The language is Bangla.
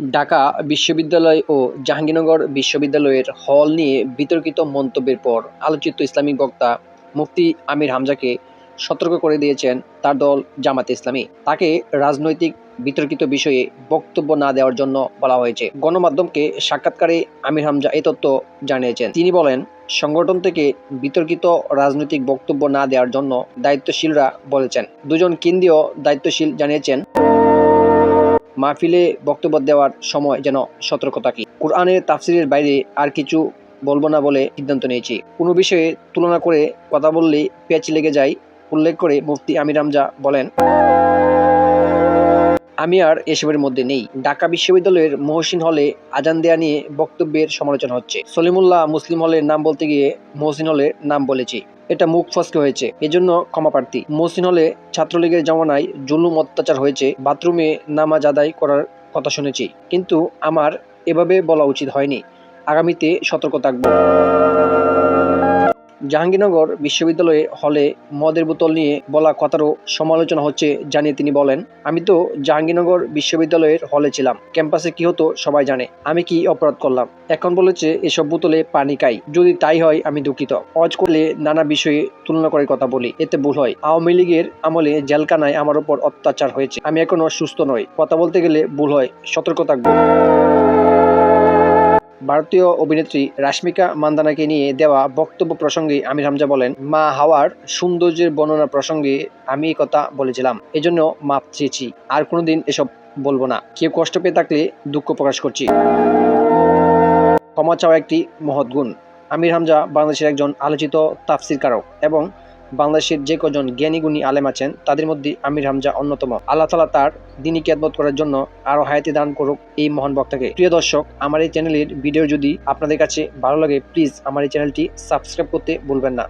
ঢাকা বিশ্ববিদ্যালয় ও জাহাঙ্গীরনগর বিশ্ববিদ্যালয়ের হল নিয়ে বিতর্কিত মন্তব্যের পর আলোচিত ইসলামিক বক্তা মুফতি আমির হামজাকে সতর্ক করে দিয়েছেন তার দল জামাতে ইসলামী। তাকে রাজনৈতিক বিতর্কিত বিষয়ে বক্তব্য না দেওয়ার জন্য বলা হয়েছে। গণমাধ্যমকে সাক্ষাৎকারে আমির হামজা এ তথ্য জানিয়েছেন। তিনি বলেন, সংগঠন থেকে বিতর্কিত রাজনৈতিক বক্তব্য না দেওয়ার জন্য দায়িত্বশীলরা বলেছেন। দুজন কেন্দ্রীয় দায়িত্বশীল জানিয়েছেন মাহফিলে বক্তব্য দেওয়ার সময় যেন সতর্ক থাকি। কোরআনের তাফসিরের বাইরে আর কিছু বলব না বলে সিদ্ধান্ত নিয়েছি। কোনো বিষয়ে তুলনা করে কথা বললে পেঁচ লেগে যায়, উল্লেখ করে মুফতি আমির আমজা বলেন। আমি আর এসবের মধ্যে নেই। ঢাকা বিশ্ববিদ্যালয়ের মহসিন হলে আজান দেয়া নিয়ে বক্তব্যের সমালোচনা হচ্ছে। সলিমুল্লাহ মুসলিম হলের নাম বলতে গিয়ে মহসিন হলের নাম বলেছি। এটা মুখ ফসকে হয়েছে। এজন্য ক্ষমা প্রার্থী। মসিন হলে ছাত্রলীগের জমানায় জুলুম অত্যাচার হয়েছে। বাথরুমে নামাজ আদায় করার কথা শুনেছি। কিন্তু আমার এভাবে বলা উচিত হয়নি। আগামীতে সতর্ক থাকব। জাহাঙ্গীরনগর বিশ্ববিদ্যালয়ে হলে মদের বোতল নিয়ে বলা কথারও সমালোচনা হচ্ছে জানিয়ে তিনি বলেন, আমি তো জাহাঙ্গীরনগর বিশ্ববিদ্যালয়ের হলে ছিলাম। ক্যাম্পাসে কি হতো সবাই জানে। আমি কি অপরাধ করলাম? এখন বলেছে, এসব বোতলে পানি খাই যদি তাই হয়, আমি দুঃখিত। অজ করলে নানা বিষয়ে তুলনা করে কথা বলি। এতে ভুল হয়। আওয়ামী লীগের আমলে জেলখানায় আমার উপর অত্যাচার হয়েছে। আমি এখনও সুস্থ নই। কথা বলতে গেলে ভুল হয়। সতর্ক থাকব। ভারতীয় অভিনেত্রী রাশ্মিকা মান্দানাকে নিয়ে দেওয়া বক্তব্য প্রসঙ্গে আমির হামজা বলেন, মা হাওয়ার সৌন্দর্যের বর্ণনা প্রসঙ্গে আমি কথা বলেছিলাম, এজন্য মাপ চেয়েছি, আর কোনোদিন এসব বলব না। কেউ কষ্ট পেয়ে থাকলে দুঃখ প্রকাশ করছি। ক্ষমা চাওয়া একটি মহৎ গুণ। আমির হামজা বাংলাদেশের একজন আলোচিত তাফসির কারক এবং বাংলাদেশের যে কজন জ্ঞানী গুণী আলেম আছেন, তাদের মধ্যে আমির হামজা অন্যতম। আল্লাহ তালা তার দিনী ক্যাদবোধ করার জন্য আরও হায়াতি দান করুক এই মহান বক্তাকে। প্রিয় দর্শক, আমার এই চ্যানেলের ভিডিও যদি আপনাদের কাছে ভালো লাগে, প্লিজ আমার এই চ্যানেলটি সাবস্ক্রাইব করতে ভুলবেন না।